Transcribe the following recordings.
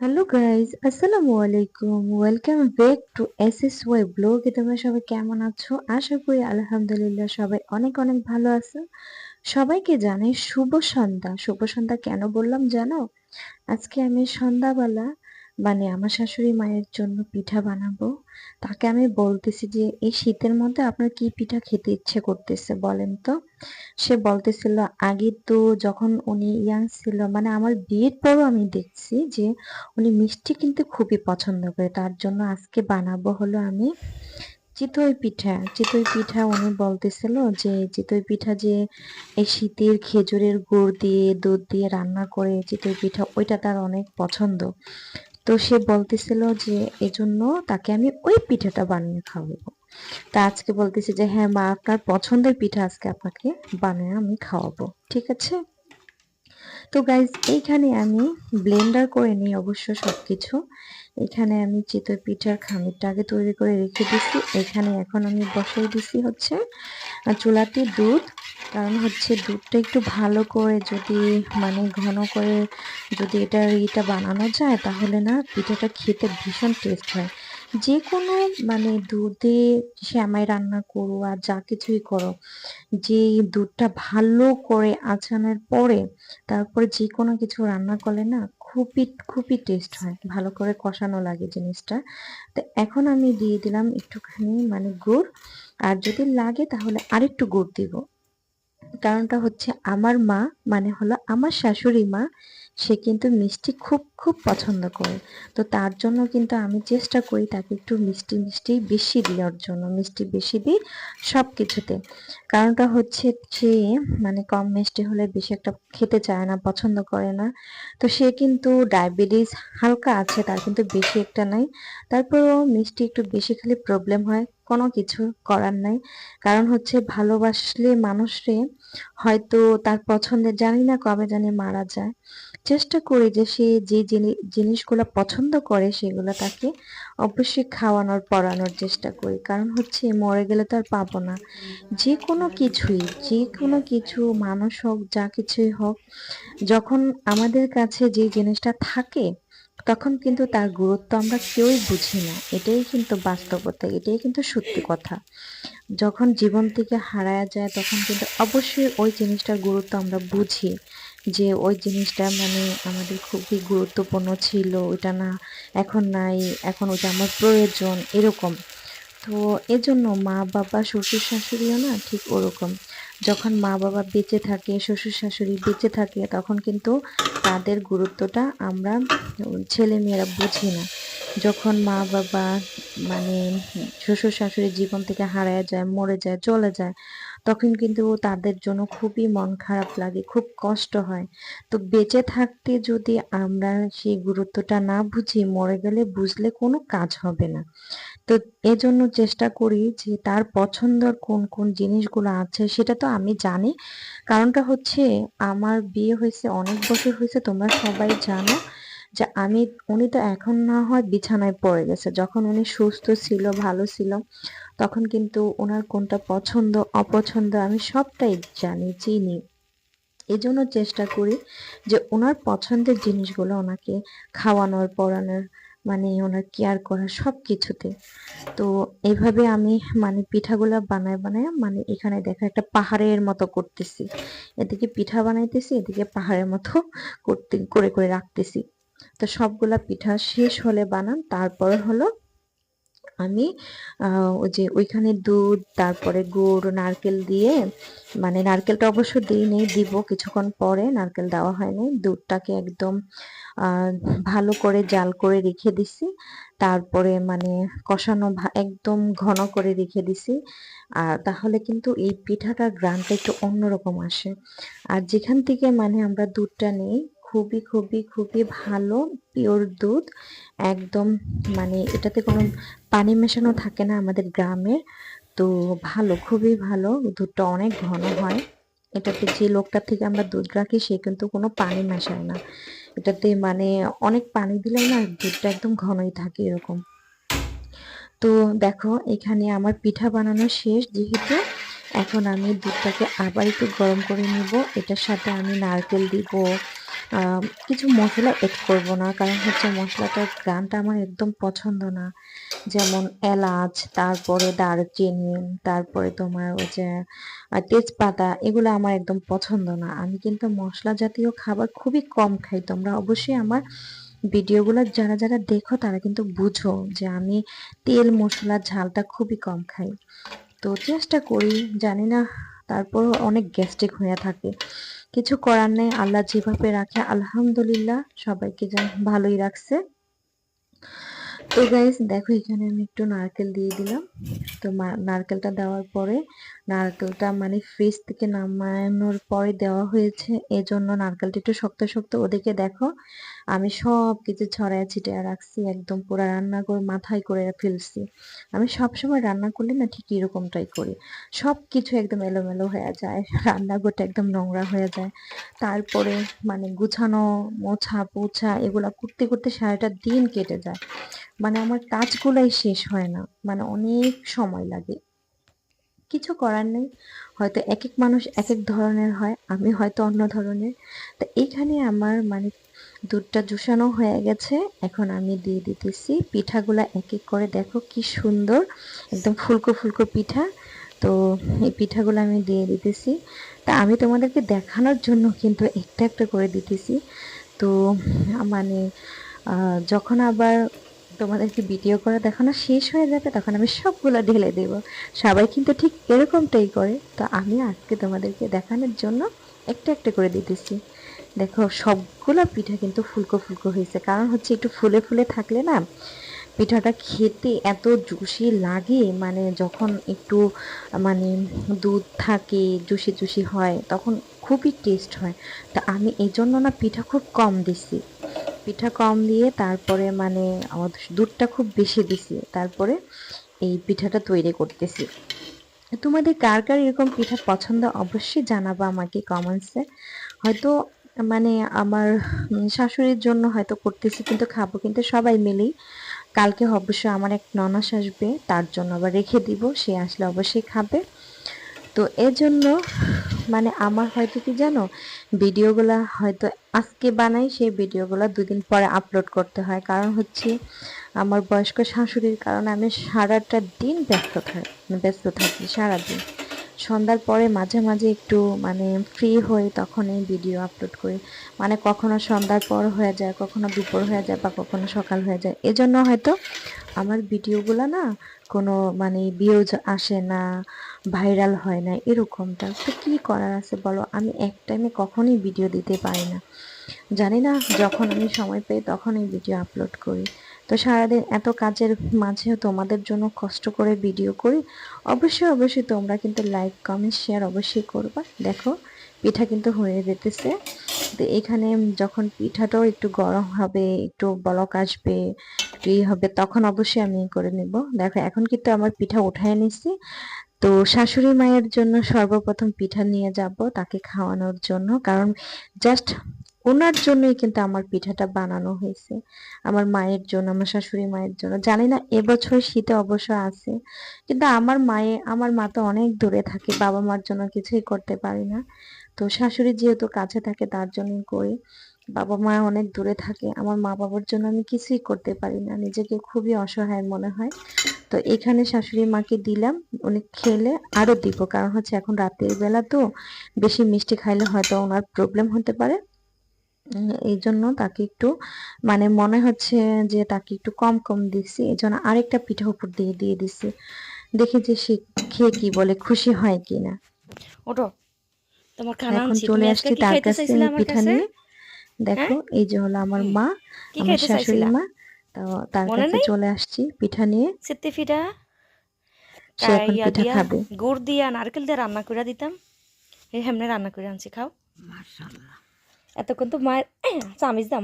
Hello guys আসসালামু আলাইকুম welcome back to S S Y ব্লগে তোমরা সবাই কেমন আছো? আশা করি আলহামদুলিল্লাহ সবাই অনেক অনেক ভালো আছো। সবাইকে জানাই শুভ সন্ধ্যা। শুভ সন্ধ্যা কেন বললাম জানো? আজকে আমি সন্ধ্যাবেলা মানে আমার শাশুড়ি মায়ের জন্য পিঠা বানাবো। তাকে আমি বলতেছি যে, এই শীতের মধ্যে আপনার কি পিঠা খেতে ইচ্ছে করতেছে? বলেন তো। সে বলতেছিল, আগে তো যখন উনি ইয়াং ছিল মানে আমার বিয়ের পরও আমি দেখছি যে, উনি মিষ্টি কিন্তু খুবই পছন্দ করে। তার জন্য আজকে বানাবো হলো আমি চিতই পিঠা। চিতই পিঠা উনি বলতেছিল যে, চিতই পিঠা যে, এই শীতের খেজুরের গুড় দিয়ে, দুধ দিয়ে রান্না করে চিতই পিঠা, ওইটা তার অনেক পছন্দ। তো সে বলতেছিল যে, এজন্য তাকে আমি ওই পিঠাটা বানিয়ে খাওয়াবো। তা আজকে বলতেছে যে হ্যাঁ মা, আপনার পছন্দের পিঠা আজকে আপনাকে বানিয়ে আমি খাওয়াবো। ঠিক আছে? তো গাইজ এইখানে আমি ব্লেন্ডার করে নিই অবশ্য সব কিছু এখানে আমি চিতই পিঠার খামিরটা আগে তৈরি করে রেখে দিছি। এখানে এখন আমি বসিয়ে দিছি হচ্ছে চুলাতে দুধ। কারণ হচ্ছে দুধটা একটু ভালো করে যদি মানে ঘন করে যদি এটা ইটা বানানো যায়, তাহলে না পিঠাটা খেতে ভীষণ টেস্ট হয়। যে কোনো মানে দুধে শ্যামাই রান্না করো আর যা কিছুই করো যে দুধটা ভালো করে আঁচানোর পরে তারপরে যে কোনো কিছু রান্না করলে না খুবই খুবই টেস্ট হয়, ভালো করে কষানো লাগে জিনিসটা। তো এখন আমি দিয়ে দিলাম একটুখানি মানে গুড়, আর যদি লাগে তাহলে আরেকটু গুড় দিব। কারণটা হচ্ছে আমার মা মানে হলো আমার শাশুড়ি মা সে কিন্তু মিষ্টি খুব খুব পছন্দ করে। তো তার জন্য কিন্তু আমি চেষ্টা করি তাকে একটু মিষ্টি মিষ্টি বেশি দেওয়ার জন্য, মিষ্টি বেশি দিই সব কিছুতে কারণটা হচ্ছে সে মানে কম মিষ্টি হলে বেশি একটা খেতে চায় না, পছন্দ করে না। তো সে কিন্তু ডায়াবেটিস হালকা আছে, তার কিন্তু বেশি একটা নাই। তারপরেও মিষ্টি একটু বেশি খেলে প্রবলেম হয়, কোনো কিছু করার নাই। কারণ হচ্ছে ভালোবাসলে মানুষরে হয়তো তার পছন্দের জানি না কবে জানি মারা যায়। চেষ্টা করি যে সে যে জিনিসগুলো পছন্দ করে সেগুলো তাকে অবশ্যই খাওয়ানোর, পড়ানোর চেষ্টা করি। কারণ হচ্ছে মরে গেলে তো আর পাবো না। যে কোনো কিছুই, যে কোনো কিছু, মানুষ হোক, যা কিছুই হোক, যখন আমাদের কাছে যে জিনিসটা থাকে, তখন কিন্তু তার গুরুত্ব আমরা কেউই বুঝি না। এটাই কিন্তু বাস্তবতা, এটাই কিন্তু সত্যি কথা। যখন জীবন থেকে হারায়া যায়, তখন কিন্তু অবশ্যই ওই জিনিসটার গুরুত্ব আমরা বুঝি। যে ওই জিনিসটা মানে আমাদের খুবই গুরুত্বপূর্ণ ছিল, ওইটা না, এখন নাই, এখন ওইটা আমার প্রয়োজন, এরকম। তো এজন্য মা, বাবা, শ্বশুর শাশুড়িও না ঠিক ওরকম। যখন মা, বাবা বেঁচে থাকে, শ্বশুর শাশুড়ি বেঁচে থাকে, তখন কিন্তু তাদের গুরুত্বটা আমরা ছেলে মেয়েরা বুঝি না। যখন মা, বাবা মানে শ্বশুর শাশুড়ি জীবন থেকে হারায় যায়, মরে যায়, চলে যায় তখন কিন্তু তাদের জন্য খুবই মন খারাপ লাগে, খুব কষ্ট হয়। তো বেঁচে থাকতে যদি আমরা সেই গুরুত্বটা না বুঝি, মরে গেলে বুঝলে কোনো কাজ হবে না। তো এজন্য চেষ্টা করি যে তার পছন্দর কোন কোন জিনিসগুলো আছে সেটা তো আমি জানি। কারণটা হচ্ছে, আমার বিয়ে হয়েছে, অনেক বছর হয়েছে, তোমরা সবাই জানো। যে আমি, উনি তো এখন না হয় বিছানায় পড়ে গেছে। যখন উনি সুস্থ ছিল, ভালো ছিল, তখন কিন্তু ওনার কোনটা পছন্দ, অপছন্দ আমি সবটাই জানি, চিনি। এজন্য চেষ্টা করি যে ওনার পছন্দের জিনিসগুলো ওনাকে খাওয়ানোর, পড়ানোর মানে ওনার কেয়ার করা সব কিছুতে তো এইভাবে আমি মানে পিঠাগুলা বানায় বানায় মানে এখানে দেখা একটা পাহাড়ের মতো করতেছি। এদিকে পিঠা বানাইতেছি, এদিকে পাহাড়ের মতো করতে, করে করে রাখতেছি। তো সবগুলা পিঠা শেষ হলে বানান, তারপরে হলো আমি ওই যে ওইখানে দুধ, তারপরে গুড়, নারকেল দিয়ে মানে নারকেলটা অবশ্য দিই নেই দিব কিছুক্ষণ পরে, নারকেল দেওয়া হয়নি, দুধটাকে একদম ভালো করে জাল করে রেখে দিছি, তারপরে মানে কষানো একদম ঘন করে রেখে দিছি, আর তাহলে কিন্তু এই পিঠাটার গ্রানটা একটু অন্যরকম আসে। আর যেখান থেকে মানে আমরা দুধটা নিই খুবই খুবই খুবই ভালো পিওর দুধ। একদম মানে এটাতে কোনো পানি মেশানো থাকে না আমাদের গ্রামের তো ভালো, খুবই ভালো। দুধটা অনেক ঘন হয়। এটাতে যে লোকটার থেকে আমরা দুধ রাখি, সে কিন্তু কোনো পানি মেশায় না। এটাতে মানে অনেক পানি দিলে না দুধটা একদম ঘনই থাকে এরকম। তো দেখো, এখানে আমার পিঠা বানানো শেষ। যেহেতু এখন আমি দুধটাকে আবার একটু গরম করে নিব। এটার সাথে আমি নারকেল দিব। কিছু মশলা এড করব না, কারণ হচ্ছে মশলাটার গানটা আমার একদম পছন্দ না। যেমন এলাচ, তারপরে দারচিনি, তারপরে তোমার ওই যে তেজপাতা, এগুলো আমার একদম পছন্দ না। আমি কিন্তু মশলা জাতীয় খাবার খুবই কম খাই। তোমরা অবশ্যই আমার ভিডিওগুলো যারা যারা দেখো, তারা কিন্তু বুঝো যে আমি তেল মশলা ঝালটা খুবই কম খাই। তো চেষ্টা করি, জানি না তারপর অনেক গ্যাস্ট্রিক হয়ে থাকে। কিছু করার নেই, আল্লাহ যেভাবে রাখে, আলহামদুলিল্লাহ, সবাইকে যেন ভালোই রাখছে। তো গাইস দেখো, এখানে আমি একটু নারকেল দিয়ে দিলাম। তো নারকেলটা দেওয়ার পরে, নারকেলটা মানে ফ্রিজ থেকে নামানোর পরে দেওয়া হয়েছে। এজন্য নারকেলটা একটু শক্ত শক্ত ওদিকে দেখো, আমি সব কিছু ছড়ায় ছিটিয়ে রাখছি, একদম পুরো রান্না করে, মাথায় করে ফেলছি। আমি সব সময় রান্না করলে না ঠিক এরকমটাই করি। সব কিছু একদম এলোমেলো হয়ে যায়, রান্নাঘরটা একদম নোংরা হয়ে যায়। তারপরে মানে গুছানো মোছা পোছা এগুলা করতে করতে সারাটা দিন কেটে যায়। মানে আমার কাজগুলাই শেষ হয় না। মানে অনেক সময় লাগে। কিছু করার নেই। হয়তো এক এক মানুষ এক এক ধরনের হয়, আমি হয়তো অন্য ধরনের। তো এইখানে আমার মানে দুধটা জুসানো হয়ে গেছে। এখন আমি দিয়ে দিতেছি। পিঠাগুলা এক এক করে দেখো কি সুন্দর। একদম ফুলকো ফুলকো পিঠা। তো এই পিঠাগুলো আমি দিয়ে দিতেছি। তা আমি তোমাদেরকে দেখানোর জন্য কিন্তু একটা একটা করে দিতেছি। তো মানে যখন আবার তোমাদেরকে ভিডিও করে দেখানো শেষ হয়ে যাবে, তখন আমি সবগুলো ঢেলে দেব। সবাই কিন্তু ঠিক এরকমটাই করে। তো আমি আজকে তোমাদেরকে দেখানোর জন্য একটা একটা করে দিতেছি। দেখো, সবগুলা পিঠা কিন্তু ফুলকো ফুলকো হয়েছে। কারণ হচ্ছে একটু ফুলে ফুলে থাকলে না, পিঠাটা খেতে এত জুসি লাগে। মানে যখন একটু মানে দুধ থাকে, জুসি জুসি হয়, তখন খুবই টেস্ট হয়। তা আমি এই জন্য না পিঠা খুব কম দিছি। পিঠা কম দিয়ে তারপরে মানে আমার দুধটা খুব বেশি দিছি, তারপরে এই পিঠাটা তৈরি করতেছি। তোমাদের কার কার এরকম পিঠা পছন্দ অবশ্যই জানাবা আমাকে কমেন্টসে হয়তো মানে আমার শাশুড়ির জন্য হয়তো করতেছি, কিন্তু খাব কিন্তু সবাই মিলেই। কালকে অবশ্যই আমার এক ননাস আসবে, তার জন্য আবার রেখে দিব, সে আসলে অবশ্যই খাবে। তো এর জন্য মানে আমার হয়তো কি জানো? ভিডিওগুলা হয়তো আজকে বানাই, সেই ভিডিওগুলো দুদিন পরে আপলোড করতে হয়। কারণ হচ্ছে আমার বয়স্ক শাশুড়ির কারণে আমি সারাটা দিন ব্যস্ত থাকি ব্যস্ত থাকি, সারাদিন। সন্ধ্যার পরে মাঝে মাঝে একটু মানে ফ্রি হই তখন এই ভিডিও আপলোড করি। মানে কখনো সন্ধ্যার পর হয়ে যায়, কখনো দুপুর হয়ে যায় বা কখনো সকাল হয়ে যায়। এজন্য হয়তো আমার ভিডিওগুলো না কোনো মানে ভিউজ আসে না ভাইরাল হয় না, এরকমটা। তো কি করার আছে বলো? আমি এক টাইমে কখনোই ভিডিও দিতে পারি না। জানি না যখন আমি সময় পাই তখনই ভিডিও আপলোড করি। তো সারাদিন এত কাজের মাঝেও তোমাদের জন্য কষ্ট করে ভিডিও করি। অবশ্যই অবশ্যই তোমরা কিন্তু লাইক কমেন্ট শেয়ার অবশ্যই করবা। দেখো, পিঠা কিন্তু হয়ে যেতেছে। তো এখানে যখন পিঠাটাও একটু গরম হবে, একটু বলক আসবে একটু হবে, তখন অবশ্যই আমি করে নেব। দেখো, এখন কিন্তু আমার পিঠা উঠায় নিছি। তো শাশুড়ি মায়ের জন্য সর্বপ্রথম পিঠা নিয়ে যাব তাকে খাওয়ানোর জন্য। কারণ জাস্ট ওনার জন্যই কিন্তু আমার পিঠাটা বানানো হয়েছে। আমার মায়ের জন্য, আমার শাশুড়ি মায়ের জন্য। জানি না, এবছর শীতে অবশ্য আছে, কিন্তু আমার মায়ে, আমার মা তো অনেক দূরে থাকে, বাবা মার জন্য কিছুই করতে পারি না। তো শাশুড়ি যেহেতু কাছে থাকে, তার জন্যই করি। বাবা মা অনেক দূরে থাকে, আমার মা বাবার জন্য আমি কিছুই করতে পারি না। নিজেকে খুবই অসহায় মনে হয়। তো এখানে শাশুড়ি মাকে দিলাম, উনি খেলে আরও দিব, কারণ হচ্ছে এখন রাতের বেলা তো বেশি মিষ্টি খাইলে হয়তো ওনার প্রবলেম হতে পারে। এই জন্য তাকে একটু মানে মনে হচ্ছে যে তাকে একটু কম কম দিচ্ছি এই জন্য আরেকটা পিঠা উপর দিয়ে দিয়ে দিচ্ছি দেখি যে সে খেয়ে কি বলে খুশি হয় কিনা ওঠো। তোমার খানা এখন চলে আসছি তার কাছে পিঠা নিয়ে। দেখো এই যে হলো আমার মা আমার শাশুড়ি মা। তো তার কাছে চলে আসছি পিঠা নিয়ে। সিত্তি ফিটা সে এখন পিঠা খাবে। গুড় দিয়া নারকেল দিয়ে রান্না করে দিতাম। এই হেমনে রান্না করে আনছি খাও। মাশাআল্লাহ। এতক্ষণ তো মায়ের এহ, চামিচ দা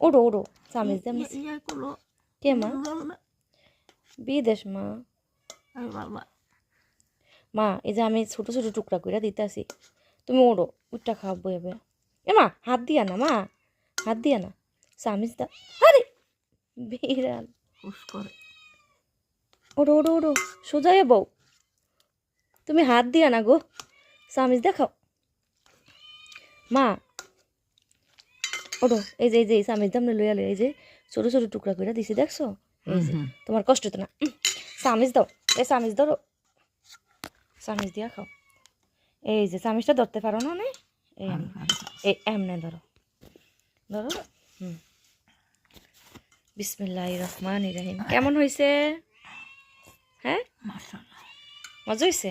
ওড়ো ওড়ো চামিচ দা ইয়া করল কে মা? বিদেশ মা। মা এই যে আমি ছোট ছোট টুকরা করে দিতেছি তুমি ওড়ো উঠটা খাওয়াবো বয়ে এ মা হাত দিয়া না মা হাত দিয়া না চামিচ দা আরে বিড়াল। ওড়ো ওড়ো ওড়ো সোজা বউ। তুমি হাত দিয়া না গো চামিচ দেখাও। মা ওটো এই যে এই যে এই চামিচ দামনে লইয়া লই এই যে ছোট ছোট টুকরা করে দিছি দেখছ। তোমার কষ্ট তো না। চামিচ দাও এই চামিচ ধরো। চামিচ দিয়া খাও। এই যে চামিচটা ধরতে পারো না নে এই এমনে। এই এমনে ধরো। ধরো হুম। বিসমিল্লাহ রহমান ইরাহিম কেমন হয়েছে হ্যাঁ? মজা হয়েছে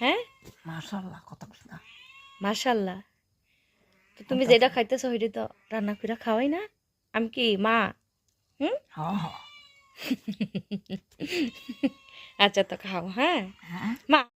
হ্যাঁ? মাশাল্লাহ কত মার্শাল্লাহ তো তুমি যেটা খাইতেছো ওইটা তো রান্না করে খাওয়াই না। আমি কি মা? হুম? হ হ আচ্ছা তো খাও হ্যাঁ? হ্যাঁ। মা